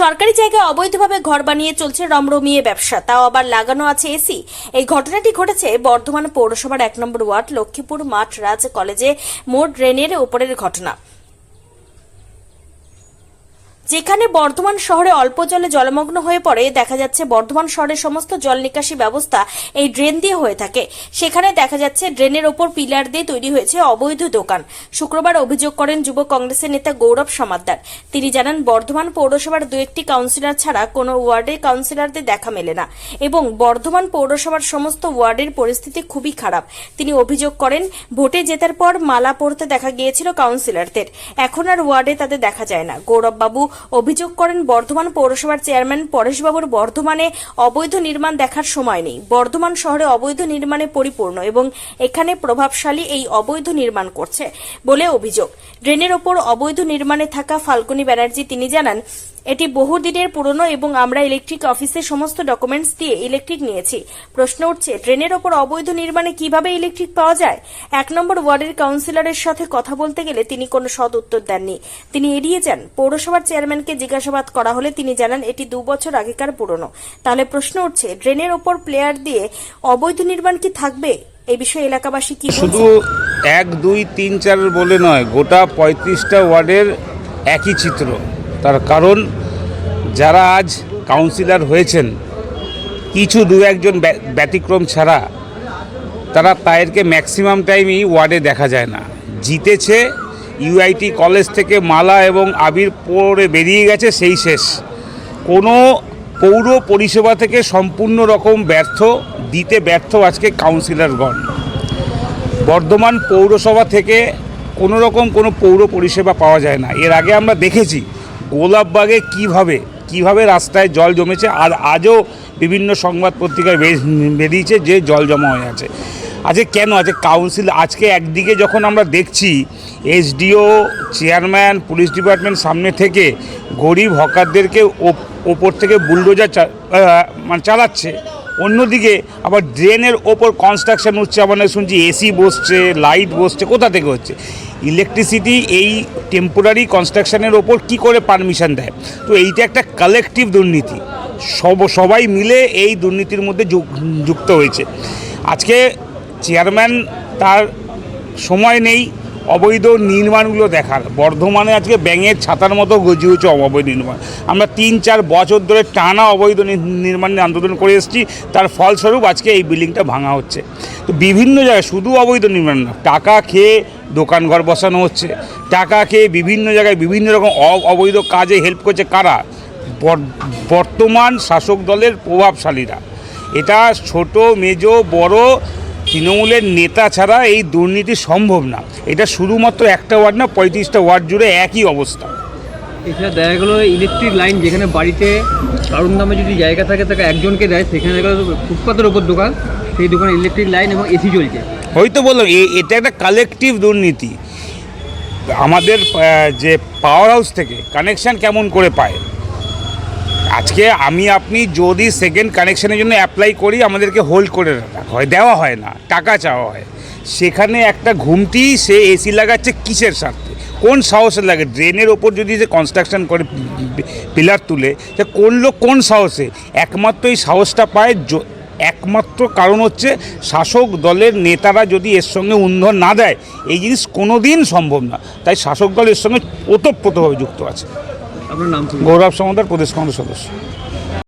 সরকারি জায়গায় অবৈধভাবে ঘর বানিয়ে চলছে রমরমিয়ে ব্যবসা। তাও আবার লাগানো আছে এসি। এই ঘটনাটি ঘটেছে বর্ধমান পৌরসভার এক নম্বর ওয়ার্ড লক্ষ্মীপুর মাঠ রাজ কলেজে মোড় ড্রেনের ওপরের ঘটনা। যেখানে বর্ধমান শহরে অল্প জলে জলমগ্ন হয়ে পড়ে, দেখা যাচ্ছে বর্ধমান শহরের সমস্ত জল নিকাশি ব্যবস্থা এই ড্রেন দিয়ে হয়ে থাকে। সেখানে দেখা যাচ্ছে ড্রেনের ওপর পিলার দিয়ে তৈরি হয়েছে অবৈধ দোকান। শুক্রবার অভিযোগ করেন যুব কংগ্রেসের নেতা গৌরব সমাদ্দার। তিনি জানান, বর্ধমান পৌরসভার দু একটি কাউন্সিলর ছাড়া কোনো ওয়ার্ডের কাউন্সিলরদের দেখা মেলে না এবং বর্ধমান পৌরসভার সমস্ত ওয়ার্ডের পরিস্থিতি খুবই খারাপ। তিনি অভিযোগ করেন, ভোটে জেতার পর মালা পরতে দেখা গিয়েছিল কাউন্সিলরদের। এখন আর ওয়ার্ডে তাদের দেখা যায় না। গৌরববাবু অভিযোগ করেন বর্ধমান পৌরসভার চেয়ারম্যান পরেশবাবুর বর্ধমানে অবৈধ নির্মাণ দেখার সময় নেই। বর্ধমান শহরে অবৈধ নির্মাণে পরিপূর্ণ এবং এখানে প্রভাবশালী এই অবৈধ নির্মাণ করছে বলে অভিযোগ। ড্রেনের ওপর অবৈধ নির্মাণে থাকা ফাল্গুনি ব্যানার্জি তিনি জানান এটি বহুদিনের পুরনো এবং আমরা ইলেকট্রিক অফিসে সমস্ত ডকুমেন্টস দিয়ে ইলেকট্রিক নিয়েছি। প্রশ্ন উঠছে ট্রেনের ওপর অবৈধ নির্মাণে কীভাবে ইলেকট্রিক পাওয়া যায়? এক নম্বর ওয়ার্ডের কাউন্সিলরের সাথে কথা বলতে গেলে তিনি কোনো সদ উত্তর দেননি। তিনি এড়িয়ে যান। পৌরসভার চেয়ারম্যানকে জিজ্ঞাসাবাদ করা হলে তিনি জানান, এটি দু বছর আগেকার পুরনো। তাহলে প্রশ্ন উঠছে, ড্রেনের ওপর প্লেয়ার দিয়ে অবৈধ নির্মাণ কি থাকবে? এই বিষয়ে এলাকাবাসী কি শুধু এক, দুই, তিন, চার বলে নয়, গোটা পঁয়ত্রিশটা ওয়ার্ডের একই চিত্র। তার কারণ, যারা আজ কাউন্সিলর হয়েছেন, কিছু দু একজন ব্যা- ব্যতিক্রম ছাড়া তারা তাদেরকে ম্যাক্সিমাম টাইমই ওয়ার্ডে দেখা যায় না। জিতেছে ইউআইটি কলেজ থেকে মালা এবং আবির পরে বেরিয়ে গেছে, সেই শেষ। কোনো পৌর পরিষেবা থেকে সম্পূর্ণ রকম ব্যর্থ, দিতে ব্যর্থ আজকে কাউন্সিলরগণ বর্ধমান পৌরসভা থেকে কোনো রকম কোনো পৌর পরিষেবা পাওয়া যায় না। এর আগে আমরা দেখেছি গোলাপবাগে কীভাবে কীভাবে রাস্তায় জল জমেছে, আর আজও বিভিন্ন সংবাদ পত্রিকায় বেরিয়েছে যে জল জমা হয়ে আছে। আজকে কেন? আছে কাউন্সিল আজকে একদিকে যখন আমরা দেখছি এসডিও চেয়ারম্যান পুলিশ ডিপার্টমেন্ট সামনে থেকে গরিব হকারদেরকে ওপ- ওপর থেকে বুলডোজার মানে চালাচ্ছে অন্যদিকে আবার ড্রেনের ওপর কনস্ট্রাকশন হচ্ছে না শুনছি এসি বসছে লাইট বসছে, কোথা থেকে হচ্ছে? ইলেকট্রিসিটি এই টেম্পোরারি কনস্ট্রাকশনের ওপর কি করে পারমিশন দেয়? তো এইটা একটা কালেকটিভ দুর্নীতি। সব, সবাই মিলে এই দুর্নীতির মধ্যে যুক- যুক্ত হয়েছে। আজকে চেয়ারম্যান তার সময় নেই অবৈধ নির্মাণগুলো দেখার। বর্ধমানে আজকে ব্যাঙের ছাতার মতো গজি হচ্ছে অবৈধ নির্মাণ। আমরা তিন, চার বছর ধরে টানা অবৈধ নির্মাণের আন্দোলন করে এসেছি। তার ফলস্বরূপ আজকে এই বিল্ডিংটা ভাঙা হচ্ছে। তো বিভিন্ন জায়গায় শুধু অবৈধ নির্মাণ না, টাকা খেয়ে দোকানঘর বসানো হচ্ছে। টাকা খেয়ে বিভিন্ন জায়গায় বিভিন্ন রকম অবৈধ কাজে হেল্প করছে কারা? বর- বর্তমান শাসক দলের প্রভাবশালীরা। এটা ছোট, মেজ, বড় তৃণমূলের নেতা ছাড়া এই দুর্নীতি সম্ভব না। এটা শুধুমাত্র একটা ওয়ার্ড না পঁয়ত্রিশটা ওয়ার্ড জুড়ে একই অবস্থা। এছাড়া দেখা গেলো ইলেকট্রিক লাইন যেখানে বাড়িতে কারোর দামে যদি জায়গা থাকে তাকে একজনকে দেয় সেখানে গেলো ফুটপাতের ওপর দোকান সেই দোকানে ইলেকট্রিক লাইন এবং এসি চলছে। হয়তো বললাম এ- এটা একটা কালেকটিভ দুর্নীতি। আমাদের যে পাওয়ার হাউস থেকে কানেকশান কেমন করে পায়? আজকে আমি, আপনি যদি সেকেন্ড কানেকশনের জন্য অ্যাপ্লাই করি, আমাদেরকে হোল্ড করে রাখা হয়, দেওয়া হয় না, টাকা চাওয়া হয়। সেখানে একটা ঘুমটি, সে এসি লাগাচ্ছে কিসের স্বার্থে? কোন সাহসে লাগে? ড্রেনের ওপর যদি যে কনস্ট্রাকশন করে পিলার তুলে, সে কোন লোক কোন সাহসে? একমাত্র এই সাহসটা পায় একমাত্র কারণ হচ্ছে শাসক দলের নেতারা যদি এর সঙ্গে উন্ধন না দেয়, এই জিনিস কোনো দিন সম্ভব না। তাই শাসক দল এর সঙ্গে ওতপ্রোতভাবে যুক্ত আছে। আপনার নাম গৌরব সমাদার প্রদেশ কংগ্রেস সদস্য।